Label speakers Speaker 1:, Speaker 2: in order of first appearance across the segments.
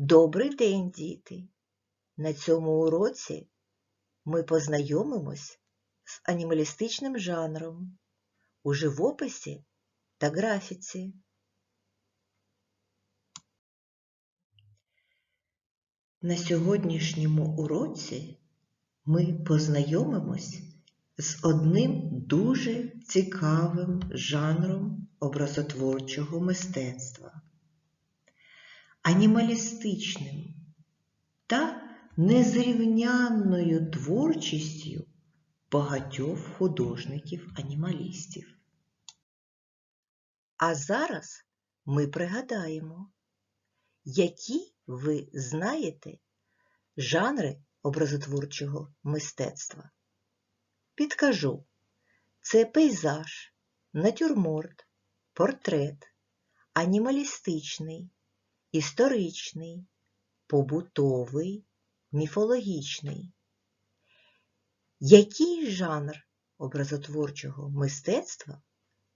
Speaker 1: Добрий день, діти! На цьому уроці ми познайомимось з анімалістичним жанром у живописі та графіці. На сьогоднішньому уроці ми познайомимось з одним дуже цікавим жанром образотворчого мистецтва анімалістичним та незрівнянною творчістю багатьох художників-анімалістів. А зараз ми пригадаємо, які ви знаєте жанри образотворчого мистецтва. Підкажу, це пейзаж, натюрморт, портрет, анімалістичний, історичний, побутовий, міфологічний. Який жанр образотворчого мистецтва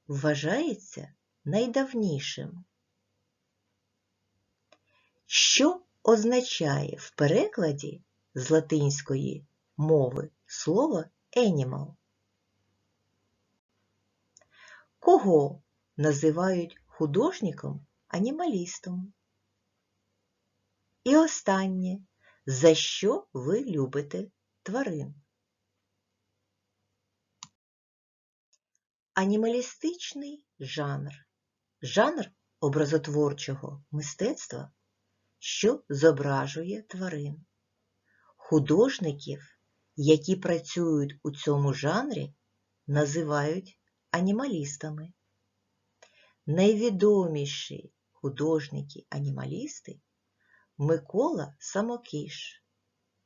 Speaker 1: вважається найдавнішим? Що означає в перекладі з латинської мови слово animal? Кого називають художником-анімалістом? І останнє, за що ви любите тварин? Анімалістичний жанр жанр образотворчого мистецтва, що зображує тварин. Художників, які працюють у цьому жанрі, називають анімалістами. Найвідоміші художники-анімалісти Микола Самокіш,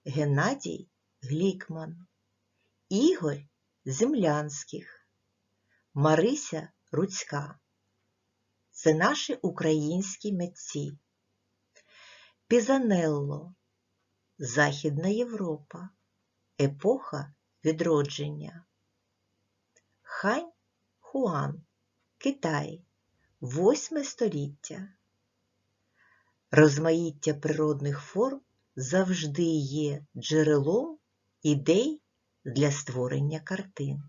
Speaker 1: Геннадій Глікман, Ігор Землянських, Марися Руцька. Це наші українські митці. Пізанелло, Західна Європа, Епоха відродження. Хань Хуан, Китай, Восьме століття. Розмаїття природних форм завжди є джерелом ідей для створення картин.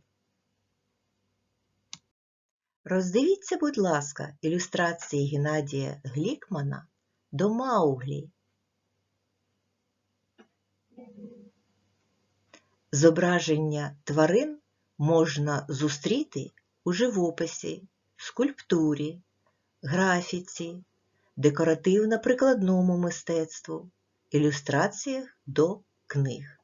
Speaker 1: Роздивіться, будь ласка, ілюстрації Геннадія Глікмана до Мауглі. Зображення тварин можна зустріти у живописі, скульптурі, графіці, декоративно-прикладному мистецтву, ілюстраціях до книг.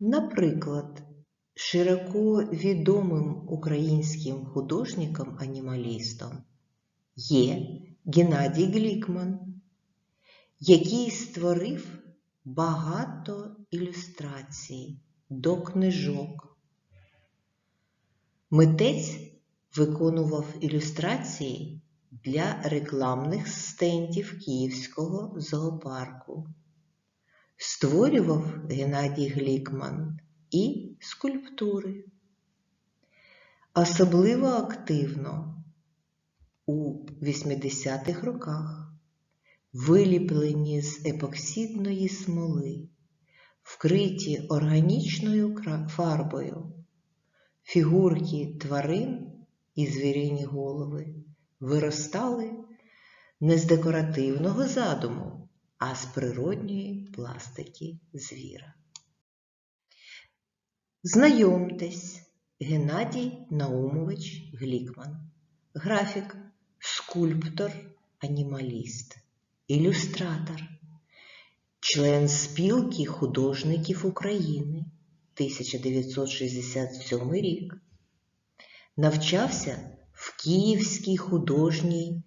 Speaker 1: Наприклад, широко відомим українським художником-анімалістом є Геннадій Глікман, який створив багато ілюстрацій до книжок. Митець виконував ілюстрації для рекламних стендів Київського зоопарку. Створював Геннадій Глікман і скульптури. Особливо активно у 80-х роках виліплені з епоксидної смоли, вкриті органічною фарбою, фігурки тварин і звірині голови виростали не з декоративного задуму, а з природньої пластики звіра. Знайомтесь, Геннадій Наумович Глікман, графік, скульптор, анімаліст, ілюстратор, член Спілки художників України 1967 рік. Навчався в Київській художній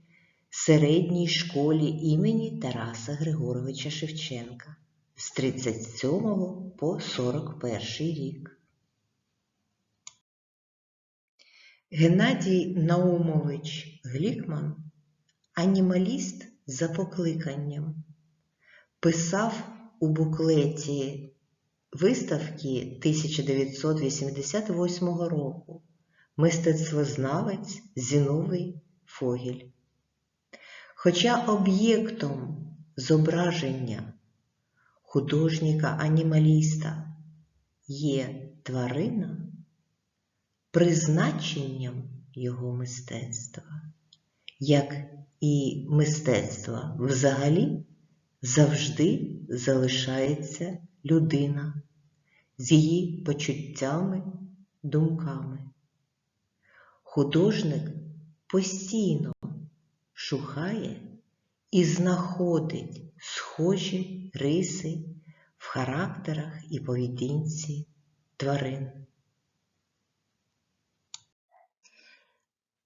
Speaker 1: середній школі імені Тараса Григоровича Шевченка з 37 по 41 рік. Геннадій Наумович Глікман анімаліст за покликанням. Писав у буклеті виставки 1988 року мистецтвознавець Зіновий Фогіль. Хоча об'єктом зображення художника-анімаліста є тварина, призначенням його мистецтва, як і мистецтва взагалі, завжди залишається людина з її почуттями, думками. Художник постійно шукає і знаходить схожі риси в характерах і поведінці тварин.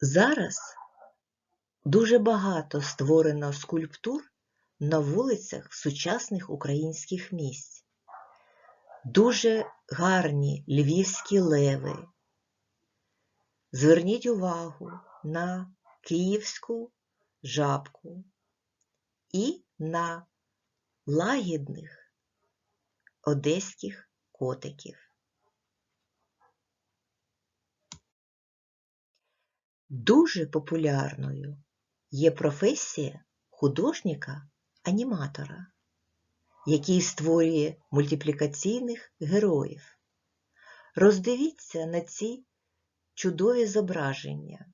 Speaker 1: Зараз дуже багато створено скульптур на вулицях сучасних українських місць. Дуже гарні львівські леви. Зверніть увагу на київську жабку і на лагідних одеських котиків. Дуже популярною є професія художника-аніматора, який створює мультиплікаційних героїв. Роздивіться на ці чудові зображення,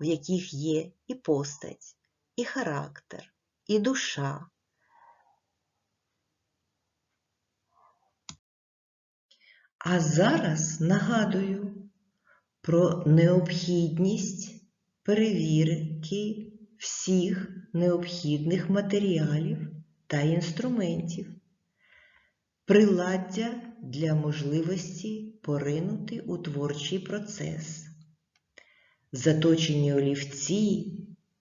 Speaker 1: в яких є і постать, і характер, і душа. А зараз нагадую про необхідність перевірки всіх необхідних матеріалів та інструментів, приладдя для можливості поринути у творчий процес, заточені олівці,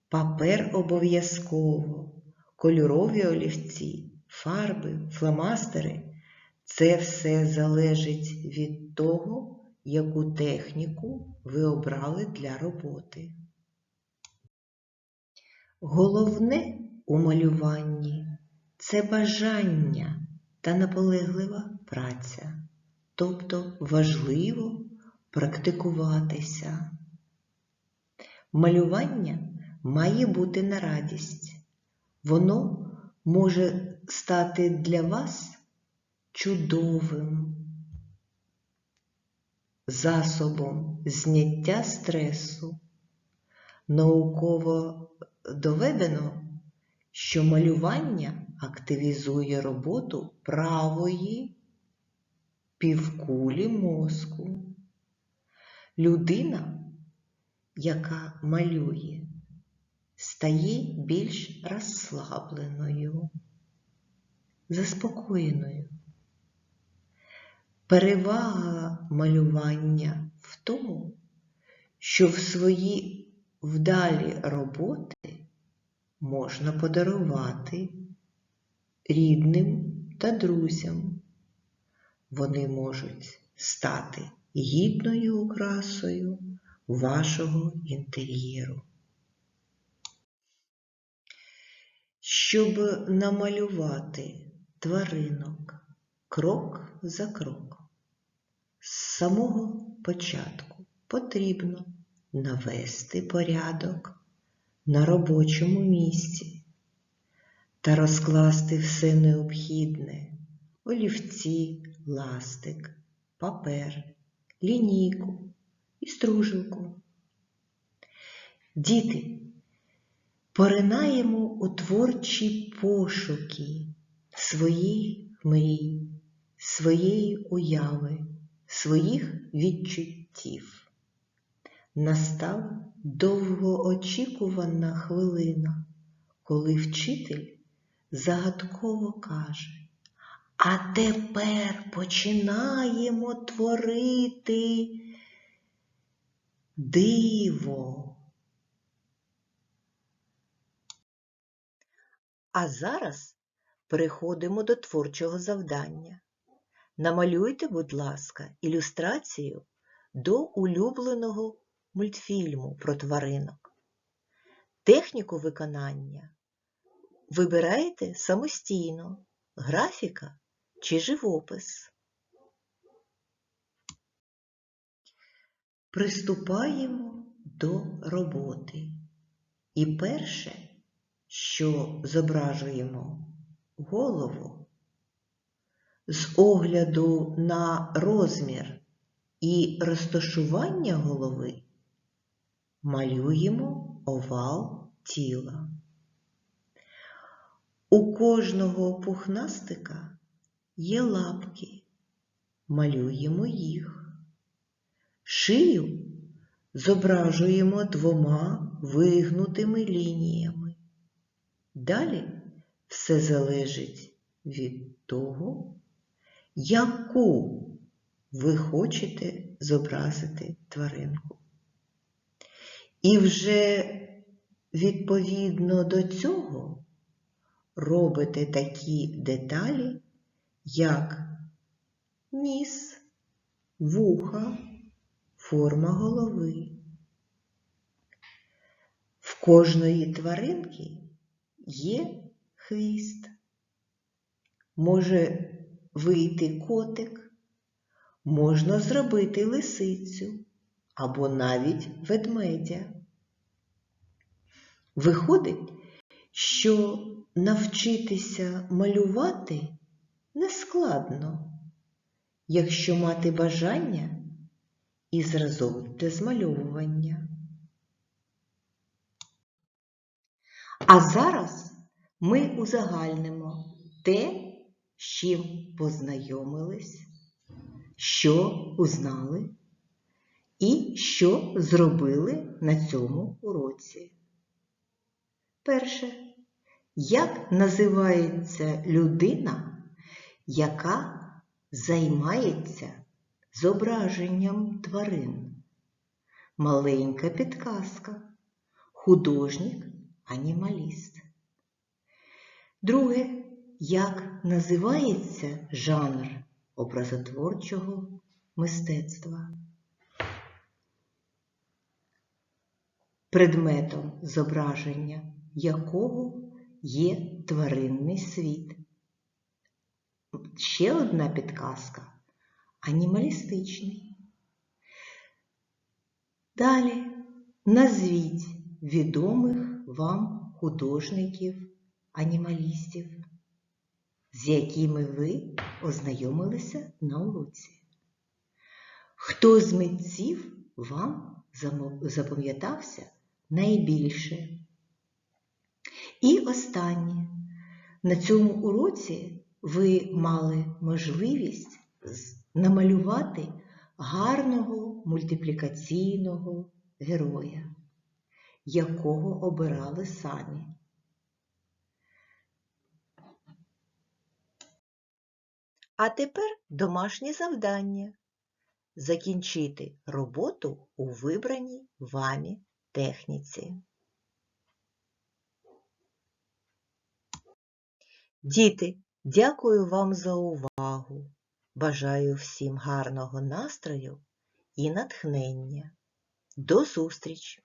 Speaker 1: папер обов'язково, кольорові олівці, фарби, фломастери це все залежить від того, яку техніку ви обрали для роботи. Головне у малюванні це бажання та наполеглива праця, тобто важливо практикуватися. Малювання має бути на радість. Воно може стати для вас чудовим засобом зняття стресу. Науково доведено, що малювання активізує роботу правої півкулі мозку. Людина, яка малює, стає більш розслабленою, заспокоєною. Перевага малювання в тому, що в свої вдалі роботи можна подарувати рідним та друзям. Вони можуть стати гідною окрасою вашого інтер'єру. Щоб намалювати тваринок крок за кроком, з самого початку потрібно навести порядок на робочому місці та розкласти все необхідне олівці, ластик, папер, лінійку і стружилку. Діти, Поринаємо у творчі пошуки своїх мрій, своєї уяви, своїх відчуттів. Настала довгоочікувана хвилина, коли вчитель загадково каже, а тепер починаємо творити диво. А зараз переходимо до творчого завдання. Намалюйте, будь ласка, ілюстрацію до улюбленого мультфільму про тваринок. Техніку виконання вибираєте самостійно, графіка чи живопис. Приступаємо до роботи. І перше, що зображуємо голову, з огляду на розмір і розташування голови малюємо овал тіла. У кожного пухнастика є лапки, малюємо їх. Шию зображуємо двома вигнутими лініями. Далі все залежить від того, яку ви хочете зобразити тваринку. І вже відповідно до цього робите такі деталі, як ніс, вуха, форма голови. В кожної тваринки є хвіст. Може вийти котик, можна зробити лисицю або навіть ведмедя. Виходить, що навчитися малювати нескладно, якщо мати бажання і зразок для змальовування. А зараз ми узагальнимо те, з чим познайомились, що узнали і що зробили на цьому уроці. Перше, як називається людина, яка займається зображенням тварин? Маленька підказка, художник, анімаліст. Друге, як називається жанр образотворчого мистецтва? Предметом зображення якого є тваринний світ. Ще одна підказка анімалістичний. Далі назвіть відомих вам художників-анімалістів, з якими ви ознайомилися на уроці. Хто з митців вам запам'ятався найбільше? І останнє. На цьому уроці ви мали можливість намалювати гарного мультиплікаційного героя, якого обирали самі. А тепер домашнє завдання закінчити роботу у вибраній вами техніці. Діти, дякую вам за увагу. Бажаю всім гарного настрою і натхнення. До зустрічі!